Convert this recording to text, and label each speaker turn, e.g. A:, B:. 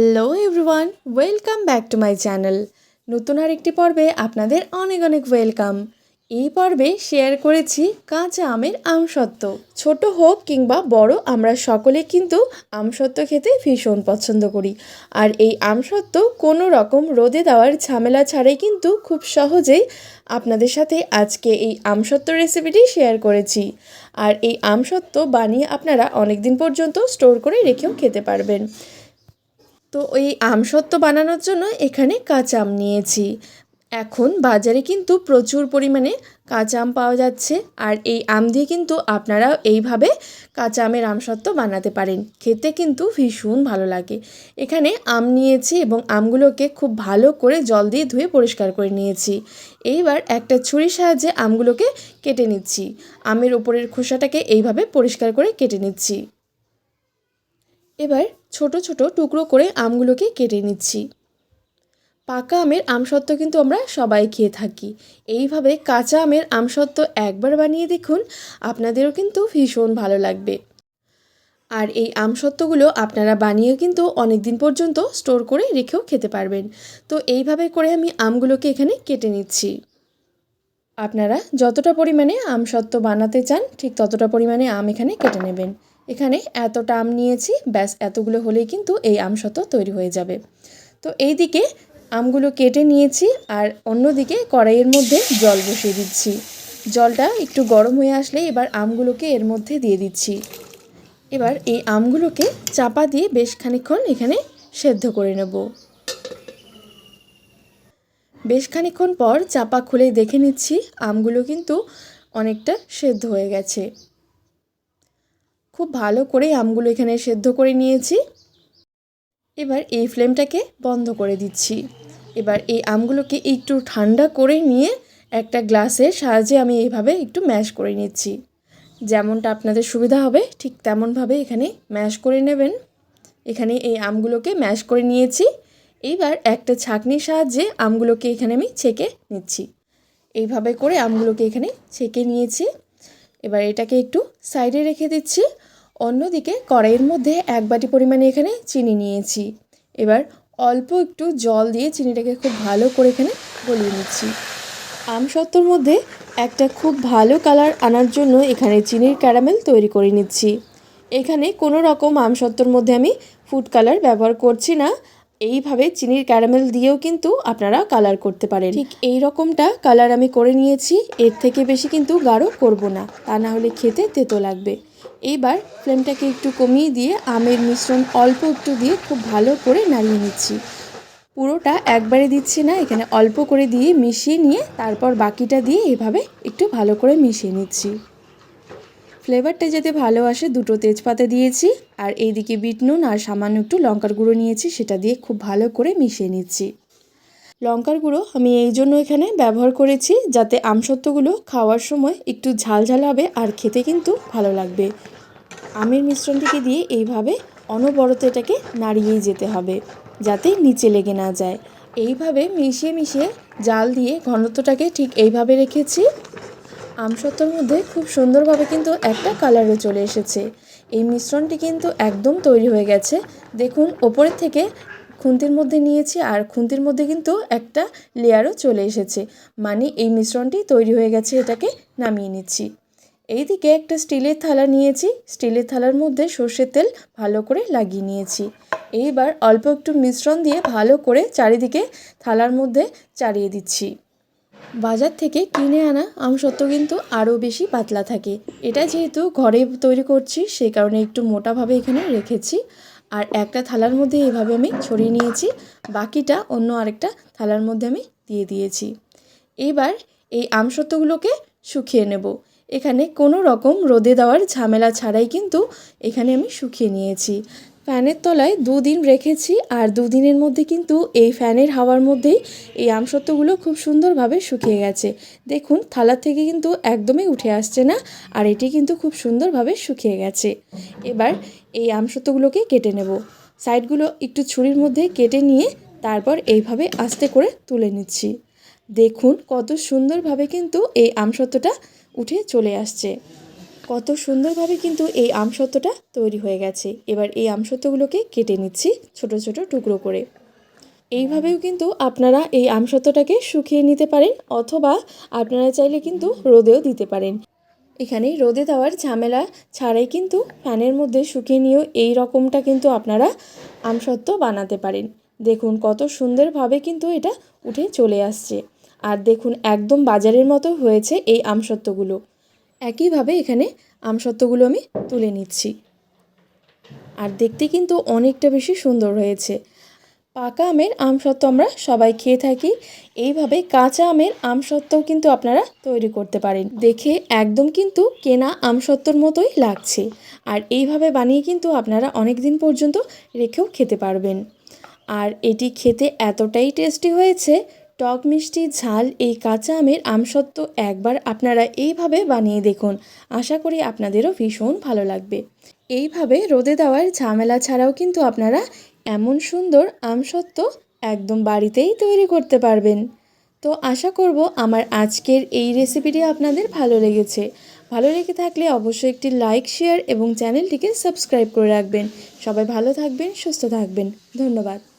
A: Hello everyone welcome back to my channel নতুন আরেকটি পর্বে আপনাদের অনেক অনেক ওয়েলকাম এই পর্বে শেয়ার করেছি কাঁচা আমের আমসত্ত্ব। ছোট হোক কিংবা বড়, আমরা সকলে কিন্তু আমসত্ত্ব খেতে ভীষণ পছন্দ করি। আর এই আমসত্ত্ব কোনো রকম রোদে দেওয়ার ঝামেলা ছাড়াই কিন্তু খুব সহজেই আপনাদের সাথে আজকে এই আমসত্ত্ব রেসিপিটি শেয়ার করেছি। আর এই আমসত্ত্ব বানিয়ে আপনারা অনেক দিন পর্যন্ত স্টোর করে রেখেও খেতে পারবেন। তো ওই আমসত্ত্ব বানানোর জন্য এখানে কাঁচা আম নিয়েছি। এখন বাজারে কিন্তু প্রচুর পরিমাণে কাঁচা আম পাওয়া যাচ্ছে। আর এই আম দিয়ে কিন্তু আপনারা এইভাবে কাঁচা আমের আমসত্ত্ব বানাতে পারেন। খেতে কিন্তু ভীষণ ভালো লাগে। এখানে আম নিয়েছি এবং আমগুলোকে খুব ভালো করে জল দিয়ে ধুয়ে পরিষ্কার করে নিয়েছি। এইবার একটা ছুরির সাহায্যে আমগুলোকে কেটে নিচ্ছি। আমের ওপরের খোসাটাকে এইভাবে পরিষ্কার করে কেটে নিচ্ছি। এবার ছোট ছোট টুকরো করে আমগুলোকে কেটে নিচ্ছি। পাকা আমের আমসত্ত্ব কিন্তু আমরা সবাই খেয়ে থাকি। এইভাবে কাঁচা আমের আমসত্ত্ব একবার বানিয়ে দেখুন, আপনাদেরও কিন্তু ভীষণ ভালো লাগবে। আর এই আমসত্ত্বগুলো আপনারা বানিয়ে কিন্তু অনেক দিন পর্যন্ত স্টোর করে রেখেও খেতে পারবেন। তো এইভাবে করে আমি আমগুলোকে এখানে কেটে নিচ্ছি। আপনারা যতটা পরিমাণে আমসত্ত্ব বানাতে চান, ঠিক ততটা পরিমাণে আম এখানে কেটে নেবেন। এখানে এতটা আম নিয়েছি, ব্যাস এতগুলো হলেই কিন্তু এই আমসত্ত্ব তৈরি হয়ে যাবে। তো এই দিকে আমগুলো কেটে নিয়েছি আর অন্যদিকে কড়াইয়ের মধ্যে জল বসিয়ে দিচ্ছি। জলটা একটু গরম হয়ে আসলে এবার আমগুলোকে এর মধ্যে দিয়ে দিচ্ছি। এবার এই আমগুলোকে চাপা দিয়ে বেশ খানিক্ষণ এখানে সেদ্ধ করে নেব। বেশ খানিক্ষণ পর চাপা খুলে দেখে নিচ্ছি, আমগুলো কিন্তু অনেকটা সেদ্ধ হয়ে গেছে। খুব ভালো করে আমগুলো এখানে সেদ্ধ করে নিয়েছি। এবার এই ফ্লেমটাকে বন্ধ করে দিচ্ছি। এবার এই আমগুলোকে একটু ঠান্ডা করে নিয়ে একটা গ্লাসের সাহায্যে আমি এইভাবে একটু ম্যাশ করে নিচ্ছি। যেমনটা আপনাদের সুবিধা হবে, ঠিক তেমনভাবে এখানে ম্যাশ করে নেবেন। এখানে এই আমগুলোকে ম্যাশ করে নিয়েছি। এইবার একটা ছাঁকনির সাহায্যে আমগুলোকে এখানে আমি ছেঁকে নিচ্ছি। এইভাবে করে আমগুলোকে এখানে ছেঁকে নিয়েছি। এবার এটাকে একটু সাইডে রেখে দিচ্ছি। অন্যদিকে কড়াইয়ের মধ্যে এক বাটি পরিমাণে এখানে চিনি নিয়েছি। এবার অল্প একটু জল দিয়ে চিনিটাকে খুব ভালো করে এখানে গলিয়ে নিচ্ছি। আমসত্ত্বর মধ্যে একটা খুব ভালো কালার আনার জন্য এখানে চিনির ক্যারামেল তৈরি করে নিচ্ছি। এখানে কোনো রকম আমসত্ত্বর মধ্যে আমি ফুড কালার ব্যবহার করছি না। এইভাবে চিনির ক্যারামেল দিয়েও কিন্তু আপনারা কালার করতে পারেন। ঠিক এই রকমটা কালার আমি করে নিয়েছি। এর থেকে বেশি কিন্তু গাঢ় করব না। তা না হলে খেতে তেতো লাগবে। এইবার ফ্লেমটাকে একটু কমিয়ে দিয়ে আমের মিশ্রণ অল্প একটু দিয়ে খুব ভালো করে নাড়িয়ে নিচ্ছি। পুরোটা একবারে দিচ্ছি না, এখানে অল্প করে দিয়ে মিশিয়ে নিয়ে তারপর বাকিটা দিয়ে এভাবে একটু ভালো করে মিশিয়ে নিচ্ছি। ফ্লেভারটা যাতে ভালো আসে, দুটো তেজপাতা দিয়েছি আর এইদিকে বিট নুন আর সামান্য একটু লঙ্কার গুঁড়ো নিয়েছি, সেটা দিয়ে খুব ভালো করে মিশিয়ে নিচ্ছি। লঙ্কার গুঁড়ো আমি এই জন্য এখানে ব্যবহার করেছি যাতে আমসত্ত্বগুলো খাওয়ার সময় একটু ঝাল ঝাল হবে আর খেতে কিন্তু ভালো লাগবে। আমের মিশ্রণটিকে দিয়ে এইভাবে অনবরত এটাকে নাড়িয়েই যেতে হবে যাতে নিচে লেগে না যায়। এইভাবে মিশিয়ে মিশিয়ে জাল দিয়ে ঘনত্বটাকে ঠিক এইভাবে রেখেছি। আমসত্ত্বর মধ্যে খুব সুন্দরভাবে কিন্তু একটা কালারও চলে এসেছে। এই মিশ্রণটি কিন্তু একদম তৈরি হয়ে গেছে। দেখুন, ওপরের থেকে খুন্তির মধ্যে নিয়েছি আর খুন্তির মধ্যে কিন্তু একটা লেয়ারও চলে এসেছে। মানে এই মিশ্রণটি তৈরি হয়ে গেছে, এটাকে নামিয়ে নিচ্ছি। এইদিকে একটা স্টিলের থালা নিয়েছি। স্টিলের থালার মধ্যে সর্ষের তেল ভালো করে লাগিয়ে নিয়েছি। এইবার অল্প একটু মিশ্রণ দিয়ে ভালো করে চারিদিকে থালার মধ্যে চারিয়ে দিচ্ছি। বাজার থেকে কিনে আনা আমসত্ত্ব কিন্তু আরও বেশি পাতলা থাকে। এটা যেহেতু ঘরে তৈরি করছি সেই কারণে একটু মোটাভাবে এখানে রেখেছি। আর একটা থালার মধ্যে এভাবে আমি ছড়িয়ে নিয়েছি, বাকিটা অন্য আরেকটা থালার মধ্যে আমি দিয়ে দিয়েছি। এবার এই আমসত্ত্বগুলোকে শুকিয়ে নেব। এখানে কোনো রকম রোদে দেওয়ার ঝামেলা ছাড়াই কিন্তু এখানে আমি শুকিয়ে নিয়েছি। ফ্যানের তলায় দুদিন রেখেছি আর দুদিনের মধ্যে কিন্তু এই ফ্যানের হাওয়ার মধ্যেই এই আমসত্ত্বগুলো খুব সুন্দরভাবে শুকিয়ে গেছে। দেখুন থালা থেকে কিন্তু একদমই উঠে আসছে না আর এটি কিন্তু খুব সুন্দরভাবে শুকিয়ে গেছে। এবার এই আমসত্ত্বগুলোকে কেটে নেব। সাইডগুলো একটু ছুরির মধ্যে কেটে নিয়ে তারপর এইভাবে আস্তে করে তুলে নিচ্ছি। দেখুন, কত সুন্দরভাবে কিন্তু এই আমসত্ত্বটা উঠে চলে আসছে। কত সুন্দরভাবে কিন্তু এই আমসত্ত্বটা তৈরি হয়ে গেছে। এবার এই আমসত্ত্বগুলোকে কেটে নিচ্ছি ছোট ছোট টুকরো করে। এইভাবেও কিন্তু আপনারা এই আমসত্ত্বটাকে শুকিয়ে নিতে পারেন অথবা আপনারা চাইলে কিন্তু রোদেও দিতে পারেন। এখানে রোদে দেওয়ার ঝামেলা ছাড়াই কিন্তু ফ্যানের মধ্যে শুকিয়ে নিয়েও এই রকমটা কিন্তু আপনারা আমসত্ত্ব বানাতে পারেন। দেখুন কত সুন্দরভাবে কিন্তু এটা উঠে চলে আসছে। আর দেখুন একদম বাজারের মতো হয়েছে এই আমসত্ত্বগুলো। একইভাবে এখানে আমসত্ত্বগুলো আমি তুলে নিচ্ছি। আর দেখতে কিন্তু অনেকটা বেশি সুন্দর হয়েছে। পাকা আমের আমসত্ত্ব আমরা সবাই খেয়ে থাকি। এইভাবে কাঁচা আমের আমসত্ত্বও কিন্তু আপনারা তৈরি করতে পারেন। দেখে একদম কিন্তু কেনা আমসত্ত্বর মতোই লাগছে। আর এইভাবে বানিয়ে কিন্তু আপনারা অনেক দিন পর্যন্ত রেখেও খেতে পারবেন। আর এটি খেতে এতটাই টেস্টি হয়েছে টক মিষ্টি, ঝাল, এই কাঁচা আমের আমসত্ত্ব একবার আপনারা এইভাবে বানিয়ে দেখুন। আশা করি আপনাদেরও ভীষণ ভালো লাগবে। এইভাবে রোদে দেওয়ার ঝামেলা ছাড়াও কিন্তু আপনারা এমন সুন্দর আমসত্ত্ব একদম বাড়িতেই তৈরি করতে পারবেন। তো আশা করব আমার আজকের এই রেসিপিটি আপনাদের ভালো লেগেছে। ভালো লেগে থাকলে অবশ্যই একটি লাইক, শেয়ার এবং চ্যানেলটিকে সাবস্ক্রাইব করে রাখবেন। সবাই ভালো থাকবেন, সুস্থ থাকবেন। ধন্যবাদ।